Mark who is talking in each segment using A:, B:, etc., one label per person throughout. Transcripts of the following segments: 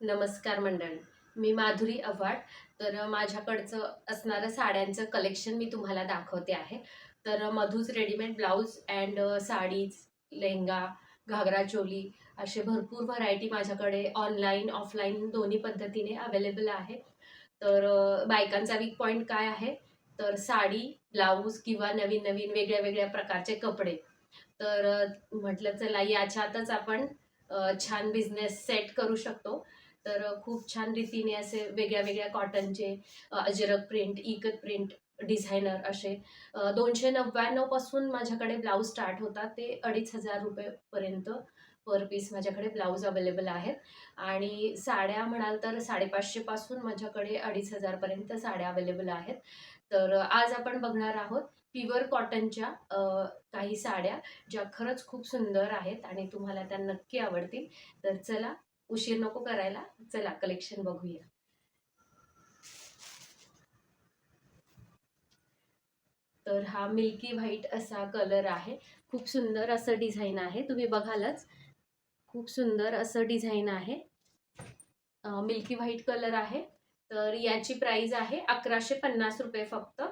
A: नमस्कार मंडळी. मी माधुरी आव्हाड. तर माझ्याकडचं असणारं साड्यांचं कलेक्शन मी तुम्हाला दाखवते आहे. तर मधूच readymade blouse and saris lehenga ghagra choli असे भरपूर व्हरायटी माझ्याकडे ऑनलाईन ऑफलाईन दोन्ही पद्धतीने अवेलेबल आहे. तर बायकांचा वीक पॉईंट काय आहे? तर साडी ब्लाऊज किंवा नवीन नवीन वेगळ्या वेगळ्या प्रकारचे कपडे. तर म्हटलं चला याच्यातच आपण छान बिझनेस सेट करू शकतो. तर खूप छान रीतीने असे वेगळ्या वेगळ्या कॉटनचे Ajrak print Ikat print designer असे दोनशे नव्याण्णवपासून माझ्याकडे ब्लाऊज स्टार्ट होतात ते अडीच हजार रुपयेपर्यंत पर पीस माझ्याकडे ब्लाऊज अवेलेबल आहेत. आणि साड्या म्हणाल तर साडेपाचशेपासून माझ्याकडे अडीच हजारपर्यंत साड्या अवेलेबल आहेत. तर आज आपण बघणार आहोत प्युअर कॉटनच्या काही साड्या ज्या खरंच खूप सुंदर आहेत आणि तुम्हाला त्या नक्की आवडतील. तर चला उशीर नको करायला चला कलेक्शन बघूया. तर हा मिल्की व्हाईट असा कलर आहे. खूप सुंदर असं डिझाईन आहे. तुम्ही बघालच. खूप सुंदर असं डिझाईन आहे. मिल्की व्हाईट कलर आहे. तर याची प्राइस आहे अकराशे पन्नास रुपये फक्त.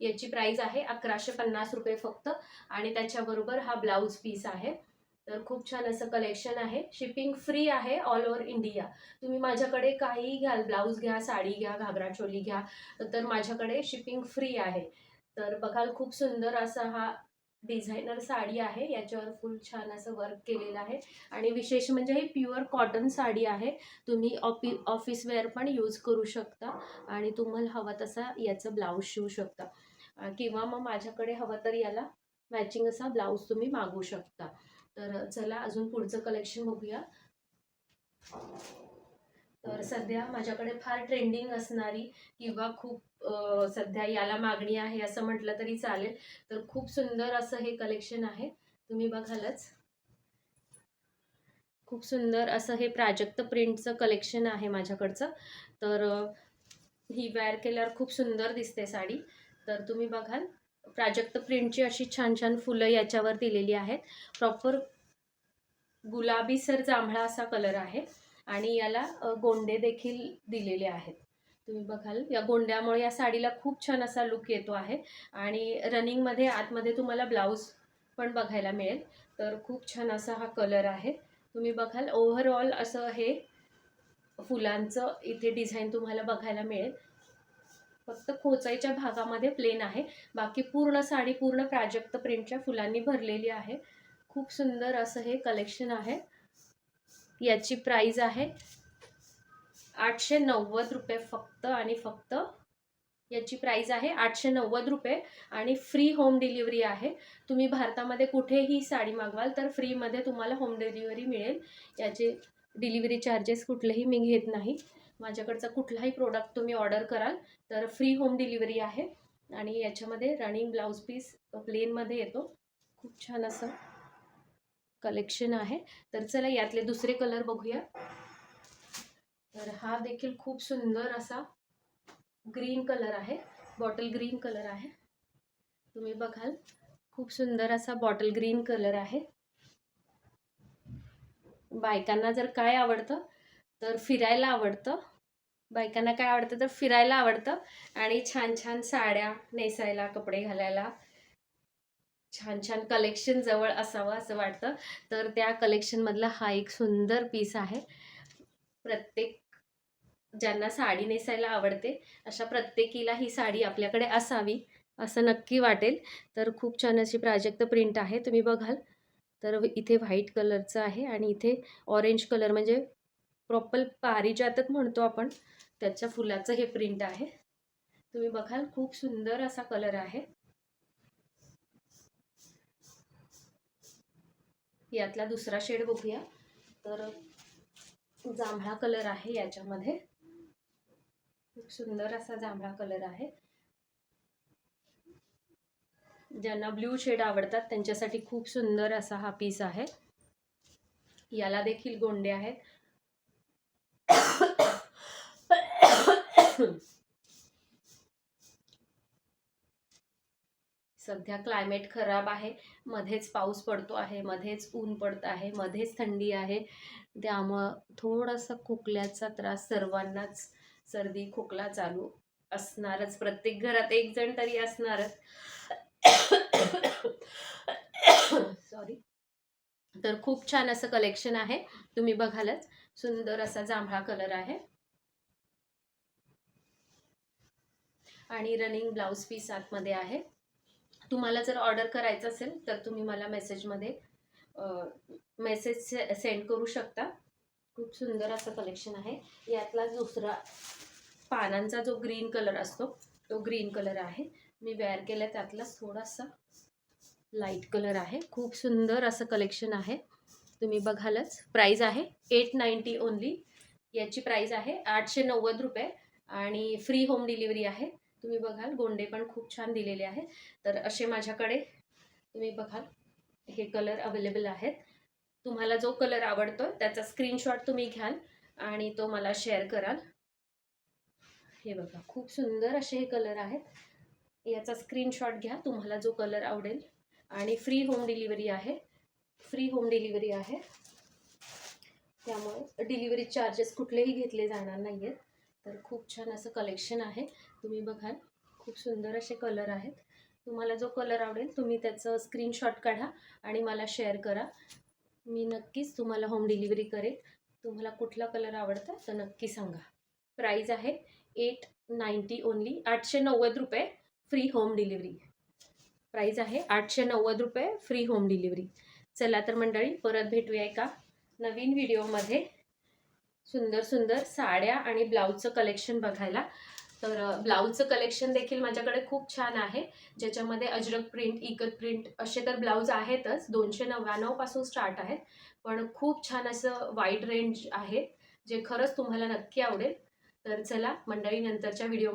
A: याची प्राइस आहे अकराशे पन्नास रुपये फक्त. आणि त्याच्याबरोबर हा ब्लाऊज पीस आहे. तर खूप छान असं कलेक्शन आहे. शिपिंग फ्री आहे ऑल ओव्हर इंडिया तुम्ही माझ्याकडे काहीही घ्याल ब्लाऊज घ्या साडी घ्या घागरा चोली घ्या तर माझ्याकडे शिपिंग फ्री आहे. तर बघाल खूप सुंदर असा हा डिझायनर साडी आहे. याच्यावर फुल छान असं वर्क केलेलं आहे. आणि विशेष म्हणजे ही प्युअर कॉटन साडी आहे. तुम्ही ऑफि ऑफिस वेअर पण यूज करू शकता. आणि तुम्हाला हवा तसा याचं ब्लाऊज शिवू शकता. किंवा मग माझ्याकडे हवं तर याला मॅचिंग असा ब्लाऊज तुम्ही मागू शकता. तर चला अजून पुढचं कलेक्शन बघूया. तर सध्या माझ्याकडे फार ट्रेंडिंग असणारी किंवा खूप सध्या याला मागणी आहे असं म्हटलं तरी चालेल. तर खूप सुंदर असं हे कलेक्शन आहे. तुम्ही बघालच. खूप सुंदर असं हे प्राजक्त प्रिंटचं कलेक्शन आहे माझ्याकडचं. तर ही वेअर केल्यावर खूप सुंदर दिसते साडी. तर तुम्ही बघाल. प्राजक्त प्रिंटची अशी छान छान फुलं याच्यावर दिलेली आहेत. प्रॉपर गुलाबीसर जांभळा असा कलर आहे आणि याला गोंडे देखील दिलेले आहेत. तुम्ही बघाल या गोंड्यामुळे या साडीला खूप छान असा लुक येतो आहे आणि रनिंगमध्ये आतमध्ये तुम्हाला ब्लाऊज पण बघायला मिळेल. तर खूप छान असा हा कलर आहे. तुम्ही बघाल ओव्हरऑल असं हे फुलांचं इथे डिझाईन तुम्हाला बघायला मिळेल. फक्त खोचाईच्या भागामध्ये प्लेन आहे. बाकी पूर्ण साडी पूर्ण प्राजक्त प्रिंटच्या फुलांनी भरलेली आहे. खूप सुंदर असं हे कलेक्शन आहे. याची प्राईज आहे आठशे नव्वद रुपये फक्त आणि फक्त याची प्राईज आहे आठशे नव्वद रुपये आणि फ्री होम डिलिव्हरी आहे. तुम्ही भारतामध्ये कुठेही साडी मागवाल तर फ्रीमध्ये तुम्हाला होम डिलिव्हरी मिळेल. याचे डिलिव्हरी चार्जेस कुठलेही मी घेत नाही. माझ्याकडचा कुठलाही प्रोडक्ट तुम्ही ऑर्डर कराल तर फ्री होम डिलिव्हरी आहे. आणि याच्यामध्ये रनिंग ब्लाऊज पीस प्लेनमध्ये येतो. खूप छान असं कलेक्शन आहे. तर चला यातले दुसरे कलर बघूया. तर हा देखील खूप सुंदर असा ग्रीन कलर आहे. बॉटल ग्रीन कलर आहे. तुम्ही बघाल खूप सुंदर असा बॉटल ग्रीन कलर आहे. बायकांना जर काय आवडतं तर फिरायला आवडतं. बायकांना काय आवडतं तर फिरायला आवडतं. आणि छान छान साड्या नेसायला कपडे घालायला. छान छान कलेक्शन जवळ असावं असं वाटतं. तर त्या कलेक्शनमधला हा एक सुंदर पीस आहे. प्रत्येक ज्यांना साडी नेसायला आवडते अशा प्रत्येकीला ही साडी आपल्याकडे असावी असं नक्की वाटेल. तर खूप छान अशी प्राजक्त प्रिंट आहे तुम्ही बघाल. तर इथे व्हाईट कलरचं आहे आणि इथे ऑरेंज कलर म्हणजे प्रॉपर पारिजातक म्हणतो आपण त्याच्या फुलाचं हे प्रिंट आहे. तुम्ही बघाल खूप सुंदर असा कलर आहे. यातला दुसरा शेड बघूया. तर जांभळा कलर आहे याच्यामध्ये. खूप सुंदर असा जांभळा कलर आहे. ज्यांना ब्ल्यू शेड आवडतात त्यांच्यासाठी खूप सुंदर असा हा पीस आहे. याला देखील गोंडे आहेत. सध्या क्लायमेट खराब आहे. मध्येच पाऊस पडतो आहे मध्येच ऊन पडत आहे मध्येच थंडी आहे. त्यामुळं थोडासा खोकल्याचा त्रास सर्वांनाच. सर्दी खोकला चालू असणारच. प्रत्येक घरात एक जण तरी असणारच. सॉरी तर खूप छान असं कलेक्शन आहे. तुम्ही बघालच. सुंदर असा जांभळा कलर आहे. आणि रनिंग ब्लाऊज पीस आतमध्ये आहे. तुम्हाला जर ऑर्डर करायचं असेल तर तुम्ही मला मेसेजमध्ये मेसेज सेंड करू शकता. खूप सुंदर असं कलेक्शन आहे. यातला दुसरा पानांचा जो ग्रीन कलर असतो तो ग्रीन कलर आहे. मी वेअर केला त्यातला थोडासा लाइट कलर आहे. खूप सुंदर असं कलेक्शन आहे. तुम्ही बघालच. प्राईज आहे एट नाईंटी ओनली याची प्राईज आहे आठशे नव्वद रुपये. आणि फ्री होम डिलिव्हरी आहे. तुम्ही बघाल गोंडे पण खूप छान दिलेले आहेत. तर असे माझ्याकडे तुम्ही बघाल हे कलर अवेलेबल आहेत. तुम्हाला जो कलर आवडतो त्याचा स्क्रीनशॉट तुम्ही घ्याल आणि तो मला शेअर कराल. हे बघा खूप सुंदर असे हे कलर आहेत. याचा स्क्रीनशॉट घ्या तुम्हाला जो कलर आवडेल. आणि फ्री होम डिलिव्हरी आहे. फ्री होम डिलिव्हरी आहे. त्यामुळे डिलिव्हरी चार्जेस कुठलेही घेतले जाणार नाही आहेत तर खूप छान असं कलेक्शन आहे. तुम्ही बघाल खूप सुंदर असे कलर आहेत. तुम्हाला जो कलर आवडेल तुम्ही त्याचं स्क्रीनशॉट काढा आणि मला शेअर करा. मी नक्कीच तुम्हाला होम डिलिव्हरी करेल. तुम्हाला कुठला कलर आवडता तर नक्की सांगा. प्राईज आहे एट नाईंटी ओनली आठशे नव्वद रुपये फ्री होम डिलिव्हरी प्राईज आहे आठशे नव्वद रुपये फ्री होम डिलिव्हरी चला तर मंडळी परत भेटूया एका नवीन व्हिडिओमध्ये सुंदर सुंदर साड्या आणि ब्लाऊजचं कलेक्शन बघायला. तर ब्लाऊजचं कलेक्शन देखील माझ्याकडे खूप छान आहे. ज्याच्यामध्ये अजरक प्रिंट इकत प्रिंट असे तर ब्लाऊज आहेतच. दोनशे नव्याण्णवपासून स्टार्ट आहेत. पण खूप छान असं वाईड रेंज आहे जे खरंच तुम्हाला नक्की आवडेल. तर चला मंडळी नंतरच्या व्हिडिओ